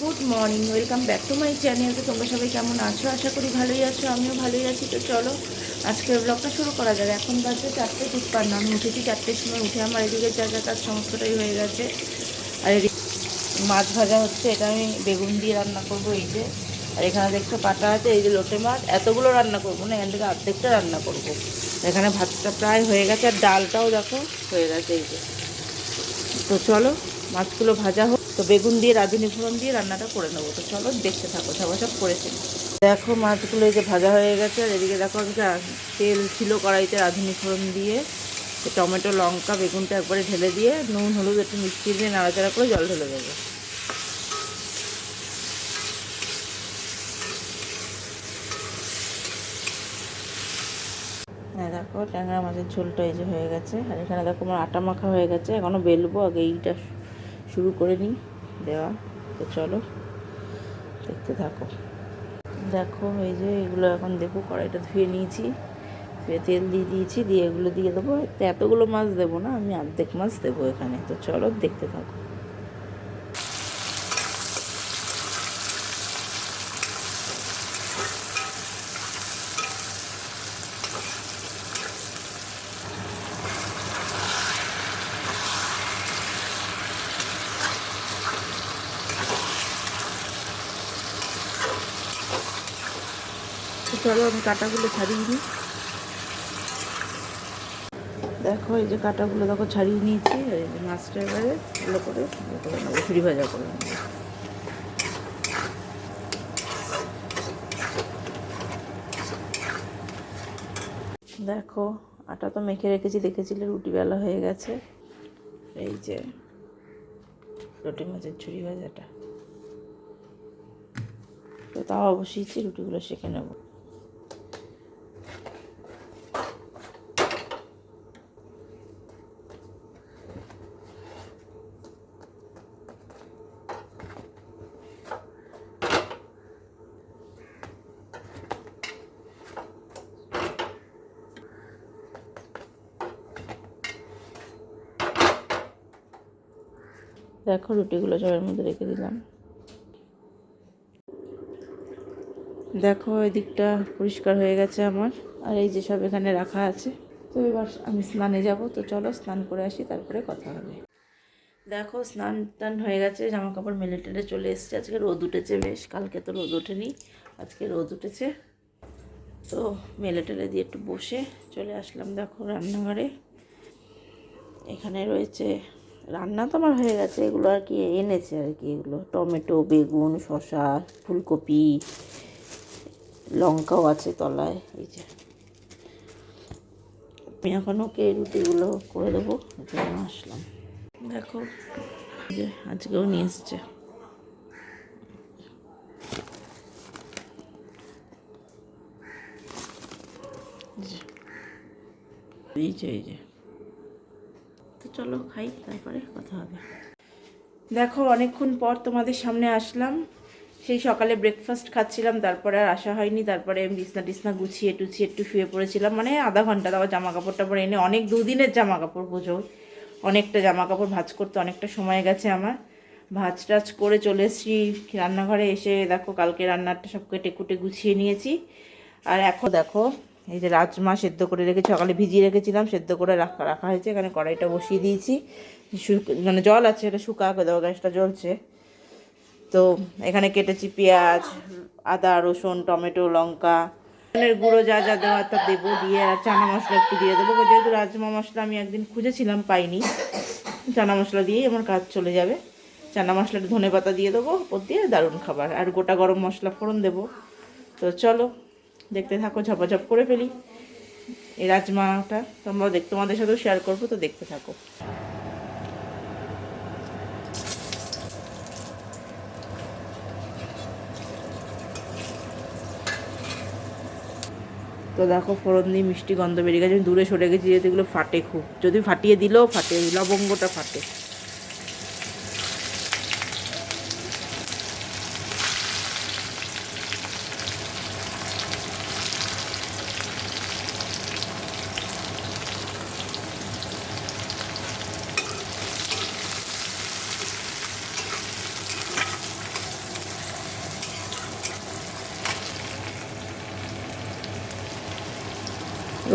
Good morning, welcome back to my channel. তো তোমরা সবাই কেমন আছো? আশা করি ভালোই আছো, আমিও ভালোই আছি। তো চলো, আজকের ব্লগটা শুরু করা যাবে এখন বাজে চারটে তিপ্পান্ন। আমি উঠেছি চারটের সময়, উঠে আমার এদিকে যা যা কাজ সমস্তটাই হয়ে গেছে। আর এদিকে মাছ ভাজা হচ্ছে, এটা আমি বেগুন দিয়ে রান্না করব, এই যে। আর এখানে দেখছ কাটা আছে, এই যে লোটে মাছ। এতগুলো রান্না করব না, এখান থেকে অর্ধেকটা রান্না করব। এখানে ভাতটা প্রায় হয়ে গেছে, আর ডালটাও দেখো, হয়ে গেছে, এই যে। তো চলো মাছগুলো ভাজা হোক, তো বেগুন দিয়ে, রাঁধুনি ফোড়ন দিয়ে রান্নাটা করে নেব। তো চলো দেখতে থাকো সবাই সব করেছে। দেখো মাছগুলো এই যে ভাজা হয়ে গেছে, আর এদিকে দেখো আমি তেল ছিল কড়াইতে রাঁধুনি ফোড়ন দিয়ে টমেটো, লঙ্কা, বেগুনটা একবারে ঢেলে দিয়ে, নুন, হলুদ, একটু মিষ্টি দিয়ে নাড়াচাড়া করে জল ঢেলে দেবো। হ্যাঁ দেখো ট্যাংরা মাছের ঝোলটা এই যে হয়ে গেছে, আর এখানে দেখো আমার আটা মাখা হয়ে গেছে এখনও বেলবো, আগে এইটা শুরু করে নিই। দেওয়া। তো চলো, দেখতে থাকো। দেখো, এই যে এগুলো এখন দেখো, কড়াইটা ধুয়ে নিয়েছি। ধুয়ে তেল দিয়ে দিয়েছি, দিয়ে এগুলো দিয়ে দেবো। এতগুলো মাছ দেবো না, আমি অর্ধেক মাছ দেবো এখানে। তো চলো, দেখতে থাকো। চলো, আমি কাটাগুলো ছাড়িয়ে নিই। দেখো, এই যে কাটাগুলো দেখো ছাড়িয়ে নিয়েছি, এই যে মাছটা এবারে ভালো করে নেব ছুরি ভাজা করে নেব। দেখো, আটা তো মেখে রেখেছি, দেখেছিলে, রুটি বেলা হয়ে গেছে। এই যে রুটি মাছের ছুরি ভাজাটা। তো তাও বসিয়েছি রুটিগুলো সেঁকে নেব। দেখো রুটিগুলো সবের মধ্যে রেখে দিলাম। দেখো এই দিকটা পরিষ্কার হয়ে গেছে আমার, আর এই যে সব এখানে রাখা আছে। তো এবার আমি স্নানে যাব, তো চলো স্নান করে আসি, তারপরে কথা হবে। দেখো স্নান টান হয়ে গেছে জামা কাপড় মেলে টেলে চলে এসছে। আজকে রোদ উঠেছে বেশ, কালকে তো রোদ ওঠেনি, আজকে রোদ উঠেছে। তো মেলে টেলে দিয়ে একটু বসে চলে আসলাম, দেখো রান্নাঘরে। এখানে রয়েছে রান্না তো আমার হয়ে গেছে, এগুলো আর কি এনেছে আর কি, এগুলো টমেটো, বেগুন, শসা, ফুলকপি, লঙ্কাও আছে তলায়, এই যে। আমি এখন ওকে রুটিগুলো করে দেবো জন্য আসলাম। দেখো যে আজকেও নিয়ে এসছে। এই যে এই যে। চলো খাই, তারপরে কথা হবে। দেখো, অনেকক্ষণ পর তোমাদের সামনে আসলাম। সেই সকালে ব্রেকফাস্ট খাচ্ছিলাম, তারপরে আর আসা হয়নি। তারপরে বিছনা টিছনা গুছিয়ে টুছিয়ে একটু শুয়ে পড়েছিলাম। মানে আধা ঘণ্টা তারপর জামা কাপড় টাপড় এনে অনেক দুদিনের জামা কাপড় পুজো। অনেকটা জামা কাপড় ভাজ করতে অনেকটা সময় গেছে আমার। ভাজ টাজ করে চলে এসেছি রান্নাঘরে এসে দেখো, কালকে রান্নাটা সব কেটে কুটে গুছিয়ে নিয়েছি। আর এখন দেখো এই যে রাজমা সেদ্ধ করে রেখেছি সকালে ভিজিয়ে রেখেছিলাম, সেদ্ধ করে রাখা রাখা হয়েছে। এখানে কড়াইটা বসিয়ে দিয়েছি। মানে জল আছে, এটা শুকা দেবো গ্যাসটা জ্বলছে। তো এখানে কেটেছি পেঁয়াজ, আদা, রসুন, টমেটো, লঙ্কা। গুঁড়ো যা যা দেওয়ার তা দেবো, দিয়ে আর চানা মশলা একটু দিয়ে দেবো। যেহেতু রাজমা মশলা আমি একদিন খুঁজেছিলাম, পাইনি। চানা মশলা দিয়েই আমার কাজ চলে যাবে। চানা মশলাটা ধনে পাতা দিয়ে দেবো, ওপর দিয়ে দারুণ খাবার। আর গোটা গরম মশলা ফোড়ন দেবো। তো চলো দেখতে থাকো, ঝপাঝপ করে ফেলি। এই রাজমাটা তোমরা দেখ, তোমাদের সাথেও শেয়ার করব, তো দেখতে থাকো। তো দেখো, ফোড়ন দিয়ে মিষ্টি গন্ধ বেরিয়ে গেছে। দূরে সরে গেছি, যেহেতু এগুলো ফাটে খুব। যদি ফাটিয়ে দিলেও ফাটে লবঙ্গটা ফাটে।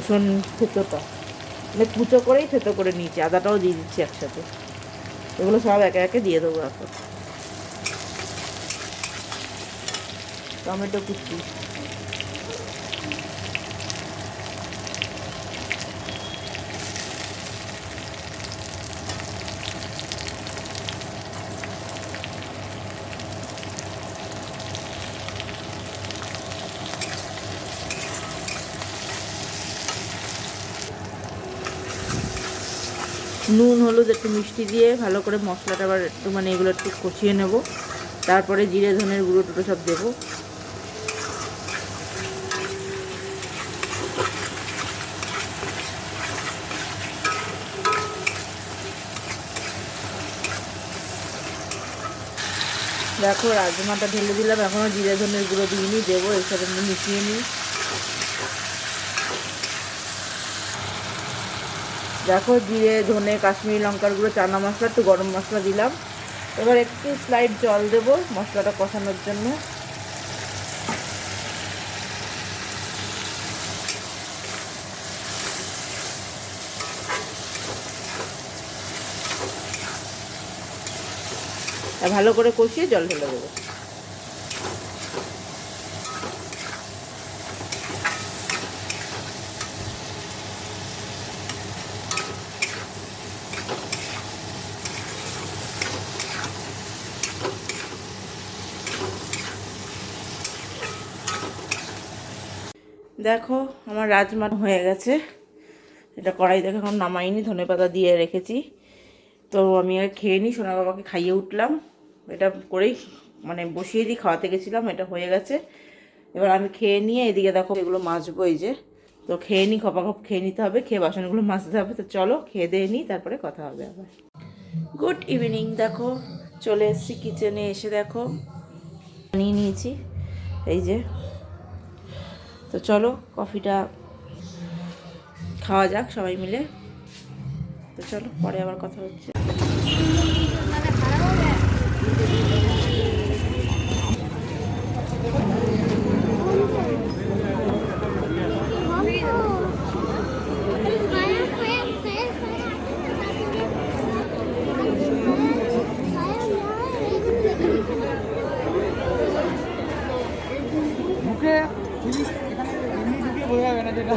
রসুন থেতোটা। মানে কুচো করেই থেতো করে নিয়েছি, আদাটাও দিয়ে দিচ্ছি একসাথে। এগুলো সব একে একে দিয়ে দেবো এখন। টমেটো কুচি। নুন, হলুদ একটু মিষ্টি দিয়ে ভালো করে মশলাটা আবার একটু মানে এগুলো একটু কষিয়ে নেব। তারপরে জিরে, ধনের গুঁড়ো টুটো সব দেবো। দেখো, রাজমাটা ঢেলে দিলাম এখনও জিরে, ধনের গুঁড়ো দিইনি, দেবো একটু মিশিয়ে নিই। দেখো জিরে, ধনে, কাশ্মীরি লঙ্কার গুঁড়ো, চানা মশলা, একটু গরম মশলা দিলাম। এবার একটু স্লাইড জল দেবো মশলাটা কষানোর জন্য। ভালো করে কষিয়ে জল ঢেলে দেবো। দেখো, আমার রাজমা হয়ে গেছে। এটা কড়াই দেখে, এখন নামাইনি, ধনে পাতা দিয়ে রেখেছি। তো আমি আর খেয়ে নিই, সোনা বাবাকে খাইয়ে উঠলাম। এটা করেই মানে বসিয়ে দিই খাওয়াতে গেছিলাম, এটা হয়ে গেছে। এবার আমি খেয়ে নিয়ে এদিকে দেখো, এগুলো মাজবো এই যে। তো খেয়ে নিই, খপা খপ খেয়ে নিতে হবে, খেয়ে বাসনগুলো মাজতে হবে। তো চলো, খেয়ে দিয়ে নিই, তারপরে কথা হবে আবার। গুড ইভিনিং দেখো, চলে এসেছি কিচেনে এসে দেখো। নিয়ে নিয়েছি, এই যে। তো চলো কফিটা খাওয়া যাক সবাই মিলে। তো চলো পরে আবার কথা হচ্ছে মুখে জিনিস এখানে এমনি ঢুকিয়ে বোঝা যাবে না যেটা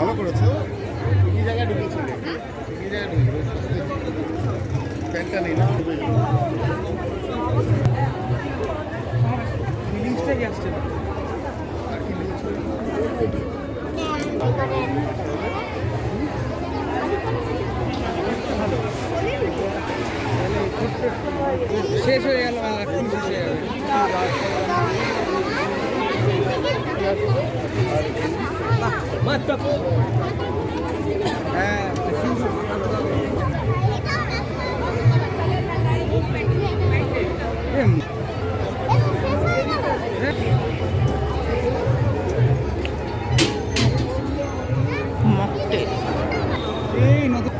ভালো করেছ? এই জায়গায় ঢুকেছিলে? এই জায়গায় ঢুকেছিলে? প্যান্টটা নেই না ফিলিংসটাই আসছে? না আর কি শেষ হয়ে গেল আর কি শেষ হয়ে মকটেল এই নতুন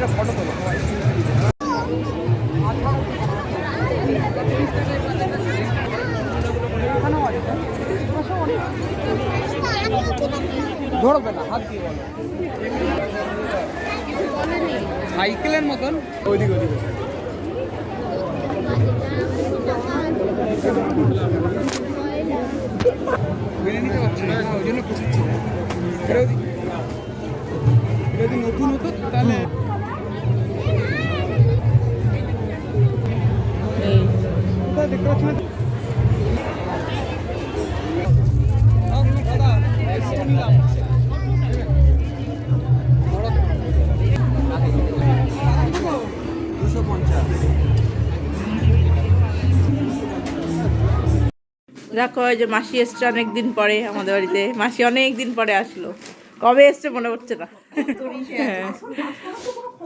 একটা ফটো তোলো ধরবে না, হাত দিয়ে বলো। সাইকেলের মতন। ওইদিকে ওইদিকে মেনে নিতে পারছি না, ওই জন্য খুঁজছি দেখো যে মাসি এসছে অনেকদিন পরে আমাদের বাড়িতে। মাসি অনেক দিন পরে আসলো। কবে এসছে মনে হচ্ছে না? হ্যাঁ।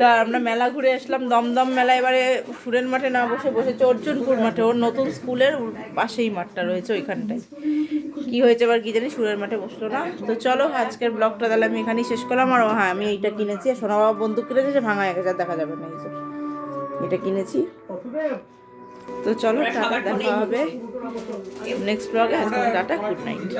তা আমরা মেলা ঘুরে আসলাম দমদম মেলা এবারে সুরেন মাঠে না বসে বসেছে অর্জুনপুর মাঠে ওর নতুন স্কুলের পাশেই মাঠটা রয়েছে ওইখানটায়। কি হয়েছে এবার কি জানি সুরের মাঠে বসল না। তো চলো আজকের ব্লগটা তাহলে আমি এখানেই শেষ করলাম। আর হ্যাঁ আমি এইটা কিনেছি সোনা বাবা বন্দুক কিনেছে যে ভাঙা গেছে আর দেখা যাবে না এই যে। এটা কিনেছি। তো চলো টাটা দেখা হবে। নেক্সট ব্লগে আজকে টাটা গুড নাইট